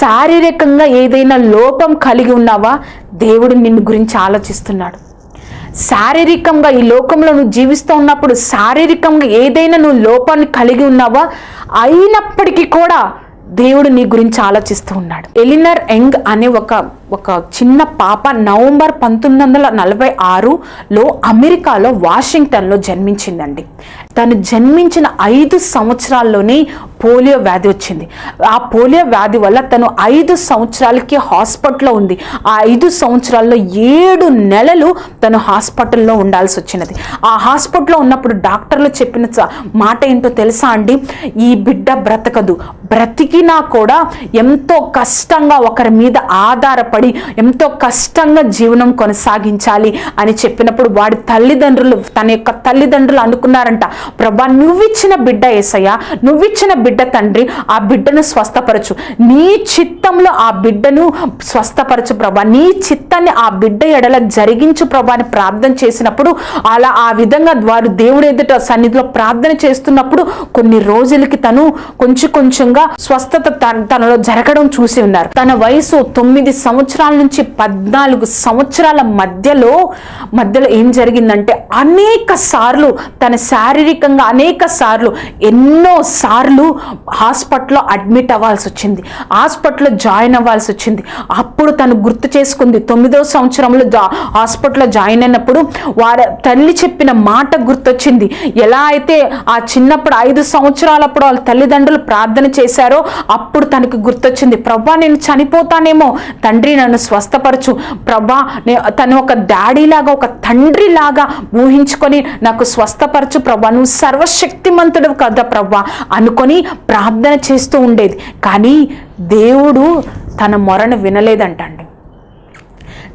శారీరకంగా ఏదైనా లోపం కలిగి ఉన్నావా? దేవుడు నిన్ను గురించి ఆలోచిస్తున్నాడు. శారీరకంగా ఈ లోకంలో నువ్వు జీవిస్తూ ఉన్నప్పుడు శారీరకంగా ఏదైనా నువ్వు లోపాన్ని కలిగి ఉన్నావా? అయినప్పటికీ కూడా దేవుడు నీ గురించి ఆలోచిస్తూ ఉన్నాడు. ఎలినర్ యంగ్ అనే ఒక ఒక చిన్న పాప నవంబర్ పంతొమ్మిది వందల నలభై ఆరులో అమెరికాలో వాషింగ్టన్లో జన్మించిందండి. తను జన్మించిన ఐదు సంవత్సరాల్లోనే పోలియో వ్యాధి వచ్చింది. ఆ పోలియో వ్యాధి వల్ల తను ఐదు సంవత్సరాలకి హాస్పిటల్లో ఉంది. ఆ ఐదు సంవత్సరాల్లో ఏడు నెలలు తను హాస్పిటల్లో ఉండాల్సి వచ్చినది. ఆ హాస్పిటల్లో ఉన్నప్పుడు డాక్టర్లు చెప్పిన స- మాట ఏంటో తెలుసా అండి? ఈ బిడ్డ బ్రతకదు. బ్రతికినా కూడా ఎంతో కష్టంగా ఒకరి మీద ఆధారపడి ఎంతో కష్టంగా జీవనం కొనసాగించాలి అని చెప్పినప్పుడు వాడి తల్లిదండ్రులు తన యొక్క తల్లిదండ్రులు అనుకున్నారంట ప్రభా నువ్విచ్చిన బిడ్డ ఏసయ్య నువ్విచ్చిన బిడ్డ తండ్రి ఆ బిడ్డను స్వస్థపరచు. నీ చిత్తంలో ఆ బిడ్డను స్వస్థపరచు ప్రభా. నీ చిత్తాన్ని ఆ బిడ్డ ఎడల జరిగించు ప్రభా అని ప్రార్థన చేసినప్పుడు అలా ఆ విధంగా వారు దేవుడు ఎదుట సన్నిధిలో ప్రార్థన చేస్తున్నప్పుడు కొన్ని రోజులకి తను కొంచెం కొంచెంగా స్వస్థత తన- తనలో జరగడం చూసి ఉన్నారు. తన వయసు తొమ్మిది సంవత్సరాల సంవత్సరాల నుంచి పద్నాలుగు సంవత్సరాల మధ్యలో మధ్యలో ఏం జరిగిందంటే అనేక సార్లు తన శారీరకంగా అనేక సార్లు ఎన్నో సార్లు హాస్పిటల్లో అడ్మిట్ అవ్వాల్సి వచ్చింది. హాస్పిటల్లో జాయిన్ అవ్వాల్సి వచ్చింది. అప్పుడు తను గుర్తు చేసుకుంది తొమ్మిదో సంవత్సరంలో జా హాస్పిటల్లో జాయిన్ అయినప్పుడు వారి తల్లి చెప్పిన మాట గుర్తొచ్చింది. ఎలా అయితే ఆ చిన్నప్పుడు ఐదు సంవత్సరాలప్పుడు వాళ్ళ తల్లిదండ్రులు ప్రార్థన చేశారో అప్పుడు తనకు గుర్తొచ్చింది. ప్రభా నేను చనిపోతానేమో. తండ్రి నన్ను స్వస్థపరచు. ప్రభా తను ఒక డాడీ లాగా ఒక తండ్రి లాగా ఊహించుకొని నాకు స్వస్థపరచు ప్రభా. నువ్వు సర్వశక్తిమంతుడు కదా ప్రభా. అనుకొని ప్రార్థన చేస్తూ ఉండేది. కానీ దేవుడు తన మొరను వినలేదంటండి.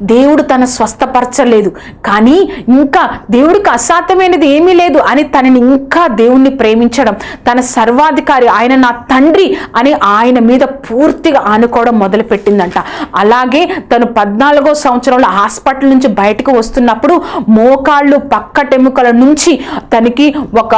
దేవుడు తన స్వస్థపరచలేదు. కానీ ఇంకా దేవుడికి అసాధ్యమైనది ఏమీ లేదు అని తనని ఇంకా దేవుణ్ణి ప్రేమించడం తన సర్వాధికారి ఆయన నా తండ్రి అని ఆయన మీద పూర్తిగా ఆనుకోవడం మొదలుపెట్టిందంట. అలాగే తను పద్నాలుగో సంవత్సరంలో హాస్పిటల్ నుంచి బయటకు వస్తున్నప్పుడు మోకాళ్ళు పక్కటెముకల నుంచి తనకి ఒక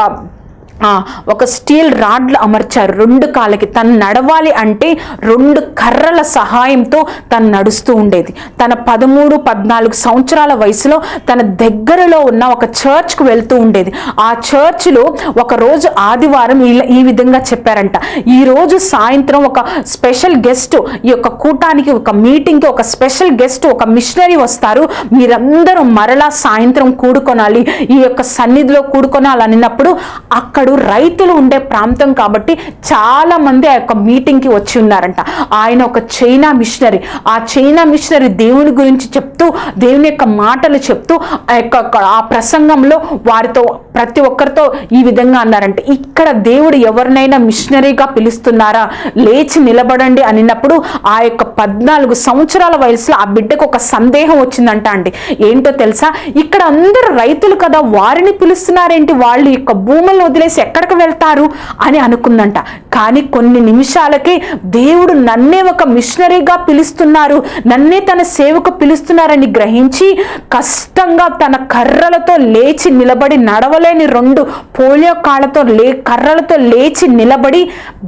ఒక స్టీల్ రాడ్లు అమర్చారు రెండు కాళ్ళకి. తను నడవాలి అంటే రెండు కర్రల సహాయంతో తను నడుస్తూ ఉండేది. తన పదమూడు పద్నాలుగు సంవత్సరాల వయసులో తన దగ్గరలో ఉన్న ఒక చర్చ్కు వెళ్తూ ఉండేది. ఆ చర్చ్లో ఒకరోజు ఆదివారం ఈ విధంగా చెప్పారంట. ఈరోజు సాయంత్రం ఒక స్పెషల్ గెస్ట్ ఈ యొక్క కూటానికి ఒక మీటింగ్కి ఒక స్పెషల్ గెస్ట్ ఒక మిషనరీ వస్తారు. మీరందరూ మరలా సాయంత్రం కూడుకొనాలి. ఈ యొక్క సన్నిధిలో కూడుకొనాలన్నప్పుడు అక్కడ అక్కడ రైతులు ఉండే ప్రాంతం కాబట్టి చాలా మంది ఆ యొక్క మీటింగ్కి వచ్చి ఉన్నారంట. ఆయన ఒక చైనా మిషనరీ ఆ చైనా మిషనరీ దేవుని గురించి చెప్తూ దేవుని యొక్క మాటలు చెప్తూ ఆ యొక్క ఆ ప్రసంగంలో వారితో ప్రతి ఒక్కరితో ఈ విధంగా అన్నారంటే ఇక్కడ దేవుడు ఎవరినైనా మిషనరీగా పిలుస్తున్నారా? లేచి నిలబడండి అనినప్పుడు ఆ యొక్క పద్నాలుగు సంవత్సరాల వయసులో ఆ బిడ్డకు ఒక సందేహం వచ్చిందంట అండి. ఏంటో తెలుసా? ఇక్కడ అందరూ రైతులు కదా వారిని పిలుస్తున్నారేంటి? వాళ్ళు యొక్క భూములను వదిలేసి ఎక్కడికి వెళ్తారు అని అనుకుందంట. కానీ కొన్ని నిమిషాలకే దేవుడు నన్నే ఒక మిషనరీగా పిలుస్తున్నారు నన్నే తన సేవకు పిలుస్తున్నారని గ్రహించి కష్టంగా తన కర్రలతో లేచి నిలబడి నడవలు నడవలేని రెండు పోలియో కాళ్ళతో లే కర్రలతో లేచి నిలబడి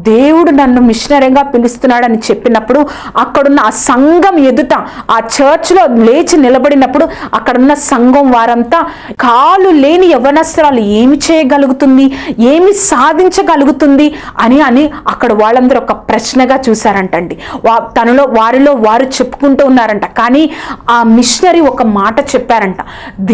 దేవుడు నన్ను మిషనరీగా పిలుస్తున్నాడని చెప్పినప్పుడు అక్కడున్న ఆ సంఘం ఎదుట ఆ చర్చ్లో లేచి నిలబడినప్పుడు అక్కడున్న సంఘం వారంతా కాలు లేని యవనస్త్రాలు ఏమి చేయగలుగుతుంది ఏమి సాధించగలుగుతుంది అని అని అక్కడ వాళ్ళందరూ ఒక ప్రశ్నగా చూశారంటండి. వా తనలో వారిలో వారు చెప్పుకుంటూ ఉన్నారంట. కానీ ఆ మిషనరీ ఒక మాట చెప్పారంట.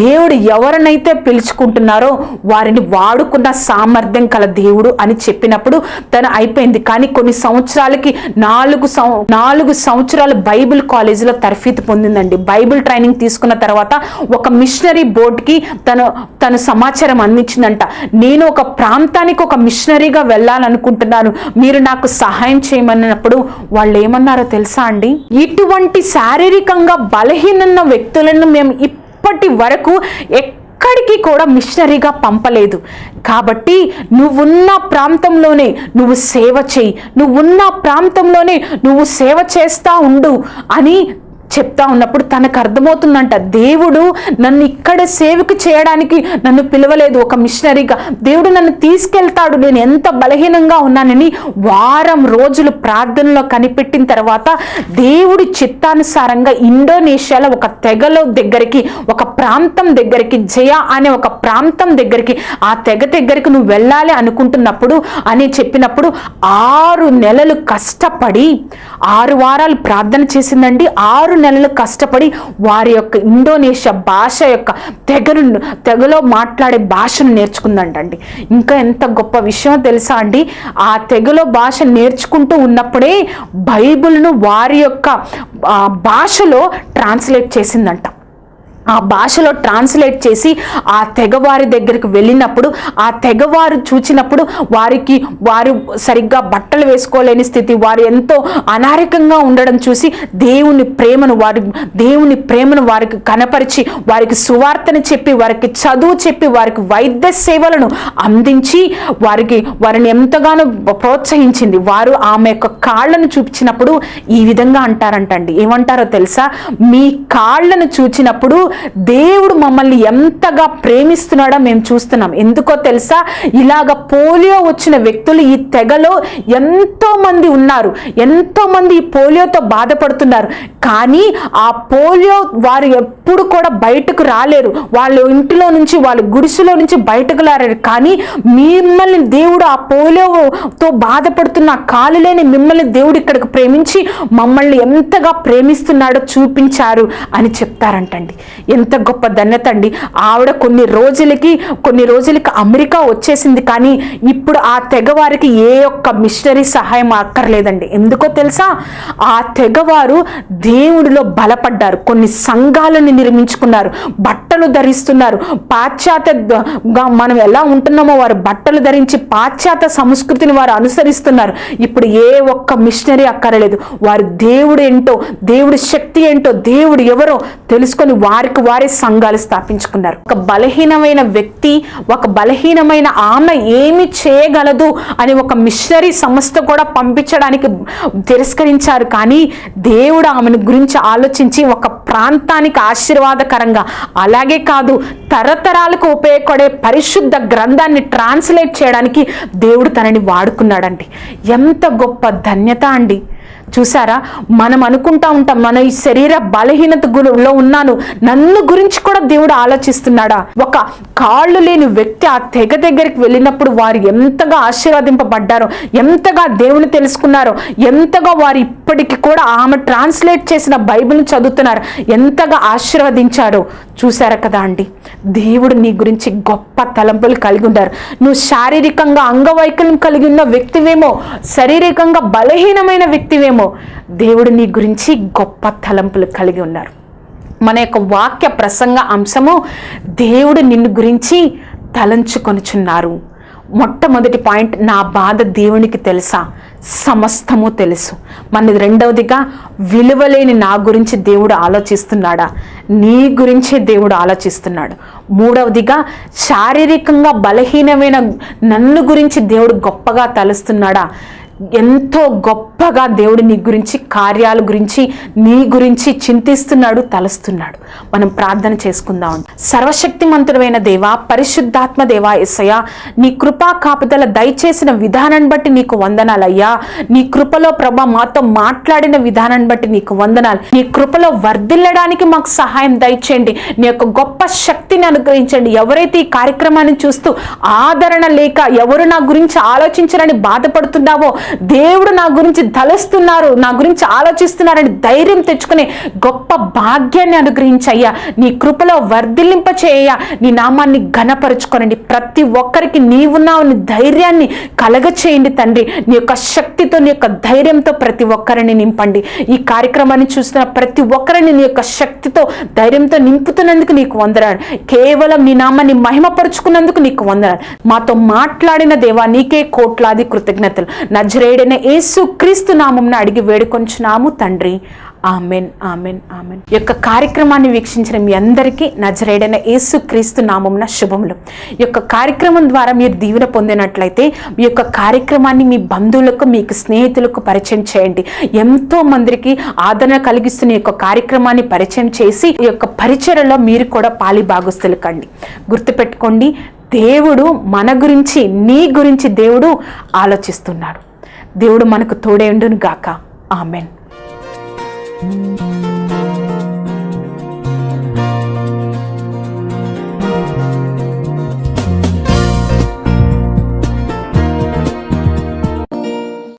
దేవుడు ఎవరినైతే పిలుచుకుంటున్నారో వారిని వాడుకున్న సామర్థ్యం కల దేవుడు అని చెప్పినప్పుడు తను అయిపోయింది. కానీ కొన్ని సంవత్సరాలకి నాలుగు సం నాలుగు సంవత్సరాలు బైబిల్ కాలేజీలో తర్ఫీదు పొందిందండి. బైబిల్ ట్రైనింగ్ తీసుకున్న తర్వాత ఒక మిషనరీ బోర్డుకి తను తను సమాచారం అందించిందంట. నేను ఒక ప్రాంతానికి ఒక మిషనరీగా వెళ్ళాలనుకుంటున్నాను. మీరు నాకు సహాయం చేయమన్నప్పుడు వాళ్ళు ఏమన్నారో తెలుసా అండి? ఇటువంటి శారీరకంగా బలహీనన్న వ్యక్తులను మేము ఇప్పటి వరకు ఎక్కడికి కూడా మిషనరీగా పంపలేదు. కాబట్టి నువ్వున్న ప్రాంతంలోనే నువ్వు సేవ చేయి. నువ్వున్న ప్రాంతంలోనే నువ్వు సేవ చేస్తా ఉండు అని చెప్తా ఉన్నప్పుడు తనకు అర్థమవుతుందంట దేవుడు నన్ను ఇక్కడ సేవకు చేయడానికి నన్ను పిలవలేదు. ఒక మిషనరీగా దేవుడు నన్ను తీసుకెళ్తాడు. నేను ఎంత బలహీనంగా ఉన్నానని వారం రోజులు ప్రార్థనలో కనిపెట్టిన తర్వాత దేవుడి చిత్తానుసారంగా ఇండోనేషియాలో ఒక తెగలో దగ్గరికి ఒక ప్రాంతం దగ్గరికి జయ అనే ఒక ప్రాంతం దగ్గరికి ఆ తెగ దగ్గరికి నువ్వు వెళ్ళాలి అనుకుంటున్నప్పుడు అని చెప్పినప్పుడు ఆరు నెలలు కష్టపడి ఆరు వారాలు ప్రార్థన చేసిందండి. ఆరు నెలలు కష్టపడి వారి యొక్క ఇండోనేషియా భాష యొక్క తెగను తెగలో మాట్లాడే భాషను నేర్చుకుందంటండి. ఇంకా ఎంత గొప్ప విషయం తెలుసా అండి? ఆ తెగలో భాష నేర్చుకుంటూ ఉన్నప్పుడే బైబిల్ను వారి యొక్క భాషలో ట్రాన్స్లేట్ చేసిందంట. ఆ భాషలో ట్రాన్స్లేట్ చేసి ఆ తెగవారి దగ్గరికి వెళ్ళినప్పుడు ఆ తెగవారు చూచినప్పుడు వారికి వారు సరిగ్గా బట్టలు వేసుకోలేని స్థితి వారు ఎంతో అనారోగ్యంగా ఉండడం చూసి దేవుని ప్రేమను వారి దేవుని ప్రేమను వారికి కనపరిచి వారికి సువార్తను చెప్పి వారికి చదువు చెప్పి వారికి వైద్య సేవలను అందించి వారికి వారిని ఎంతగానో ప్రోత్సహించింది. వారు ఆమె యొక్క కాళ్ళను చూపించినప్పుడు ఈ విధంగా అంటారంటండి. ఏమంటారో తెలుసా? మీ కాళ్ళను చూచినప్పుడు దేవుడు మమ్మల్ని ఎంతగా ప్రేమిస్తున్నాడో మేము చూస్తున్నాం. ఎందుకో తెలుసా? ఇలాగ పోలియో వచ్చిన వ్యక్తులు ఈ తెగలో ఎంతో మంది ఉన్నారు. ఎంతో మంది ఈ పోలియోతో బాధపడుతున్నారు. కానీ ఆ పోలియో వారు ఎప్పుడు కూడా బయటకు రాలేరు. వాళ్ళు ఇంటిలో నుంచి వాళ్ళ గుడిసెలో నుంచి బయటకు రాలేరు. కానీ మిమ్మల్ని దేవుడు ఆ పోలియోతో బాధపడుతున్న కాలు లేని మిమ్మల్ని దేవుడు ఇక్కడికి ప్రేమించి మమ్మల్ని ఎంతగా ప్రేమిస్తున్నాడో చూపించారు అని చెప్తారంటండి. ఎంత గొప్ప ధన్యత అండి. ఆవిడ కొన్ని రోజులకి కొన్ని రోజులకి అమెరికా వచ్చేసింది కానీ ఇప్పుడు ఆ తెగవారికి ఏ ఒక్క మిషనరీ సహాయం అక్కర్లేదండి. ఎందుకో తెలుసా? ఆ తెగవారు దేవుడిలో బలపడ్డారు. కొన్ని సంఘాలను నిర్మించుకున్నారు. బట్టలు ధరిస్తున్నారు. పాశ్చాత్యగా మనం ఎలా ఉంటున్నామో వారు బట్టలు ధరించి పాశ్చాత్య సంస్కృతిని వారు అనుసరిస్తున్నారు. ఇప్పుడు ఏ ఒక్క మిషనరీ అక్కర్లేదు. వారు దేవుడు ఏంటో దేవుడి శక్తి ఏంటో దేవుడు ఎవరో తెలుసుకొని వారికి వారే సంఘాలు స్థాపించుకున్నారు. ఒక బలహీనమైన వ్యక్తి ఒక బలహీనమైన ఆమె ఏమి చేయగలదు అని ఒక మిషనరీ సంస్థ కూడా పంపించడానికి తిరస్కరించారు. కానీ దేవుడు ఆమెను గురించి ఆలోచించి ఒక ప్రాంతానికి ఆశీర్వాదకరంగా అలాగే కాదు తరతరాలకు ఉపయోగపడే పరిశుద్ధ గ్రంథాన్ని ట్రాన్స్లేట్ చేయడానికి దేవుడు తనని వాడుకున్నాడండి. ఎంత గొప్ప ధన్యత అండి. చూసారా మనం అనుకుంటా ఉంటాం మన ఈ శరీర బలహీనత గురిలో ఉన్నాను. నన్ను గురించి కూడా దేవుడు ఆలోచిస్తున్నాడా? ఒక కాళ్ళు లేని వ్యక్తి ఆ తెగ దగ్గరికి వెళ్ళినప్పుడు వారు ఎంతగా ఆశీర్వదింపబడ్డారో ఎంతగా దేవుని తెలుసుకున్నారో ఎంతగా వారు ఇప్పటికి కూడా ఆమె ట్రాన్స్లేట్ చేసిన బైబిల్ని చదువుతున్నారు ఎంతగా ఆశీర్వదించారో. చూసారా కదా అండి? దేవుడు నీ గురించి గొప్ప తలంపులు కలిగి ఉన్నారు. నువ్వు శారీరకంగా అంగవైకల్యం కలిగి ఉన్న వ్యక్తివేమో శారీరకంగా బలహీనమైన వ్యక్తివేమో దేవుడు నీ గురించి గొప్ప తలంపులు కలిగి ఉన్నారు. మన యొక్క వాక్య ప్రసంగ అంశము దేవుడు నిన్ను గురించి తలంచుకొనుచున్నారు. మొట్టమొదటి పాయింట్ నా బాధ దేవునికి తెలుసా? సమస్తము తెలుసు. మనది రెండవదిగా విలువలేని నా గురించి దేవుడు ఆలోచిస్తున్నాడా? నీ గురించే దేవుడు ఆలోచిస్తున్నాడు. మూడవదిగా శారీరకంగా బలహీనమైన నన్ను గురించి దేవుడు గొప్పగా తలుస్తున్నాడా? ఎంతో గొప్పగా దేవుడు నీ గురించి కార్యాల గురించి నీ గురించి చింతిస్తున్నాడు తలస్తున్నాడు. మనం ప్రార్థన చేసుకుందాం. సర్వశక్తిమంతుడైన దేవా పరిశుద్ధాత్మ దేవా ఎస్సయ నీ కృపా కాపుదల దయచేసిన విధానాన్ని బట్టి నీకు వందనాలయ్యా నీ కృపలో ప్రభ మాతో మాట్లాడిన విధానాన్ని బట్టి నీకు వందనాలు. నీ కృపలో వర్ధిల్లడానికి మాకు సహాయం దయచేయండి. నీ యొక్క గొప్ప శక్తిని అనుగ్రహించండి. ఎవరైతే ఈ కార్యక్రమాన్ని చూస్తూ ఆదరణ లేక ఎవరు నా గురించి ఆలోచించారని బాధపడుతున్నావో దేవుడు నా గురించి తలస్తున్నారు నా గురించి ఆలోచిస్తున్నారని ధైర్యం తెచ్చుకునే గొప్ప భాగ్యాన్ని అనుగ్రహించయ్యా. నీ కృపలో వర్ధిల్లింప చేయ నీ నామాన్ని ఘనపరుచుకోనండి. ప్రతి ఒక్కరికి నీవున్నావు నీ ధైర్యాన్ని కలగ చేయండి తండ్రి. నీ యొక్క శక్తితో నీ యొక్క ధైర్యంతో ప్రతి ఒక్కరిని నింపండి. ఈ కార్యక్రమాన్ని చూస్తున్న ప్రతి ఒక్కరిని నీ యొక్క శక్తితో ధైర్యంతో నింపుతున్నందుకు నీకు వందనాలు. కేవలం నీ నామాన్ని మహిమపరుచుకున్నందుకు నీకు వందనాలు. మాతో మాట్లాడిన దేవా నీకే కోట్లాది కృతజ్ఞతలు. ప్రియుడైన యేసు క్రీస్తు నామంను అడిగి వేడుకొంచున్నాము తండ్రి. Amen amen amen. ఈ యొక్క కార్యక్రమాన్ని వీక్షించిన మీ అందరికీ నజరేడైన యేసు క్రీస్తు నామంన శుభములు. ఈ యొక్క కార్యక్రమం ద్వారా మీరు దీవెన పొందినట్లయితే మీ యొక్క కార్యక్రమాన్ని మీ బంధువులకు మీకు స్నేహితులకు పరిచయం చేయండి. ఎంతో మందికి ఆదరణ కలిగిస్తున్న ఈ యొక్క కార్యక్రమాన్ని పరిచయం చేసి ఈ యొక్క పరిచయలో మీరు కూడా పాలి భాగస్తులు కండి. గుర్తుపెట్టుకోండి దేవుడు మన గురించి నీ గురించి దేవుడు ఆలోచిస్తున్నాడు. దేవుడు మనకు తోడేండును గాక ఆమెన్. thank you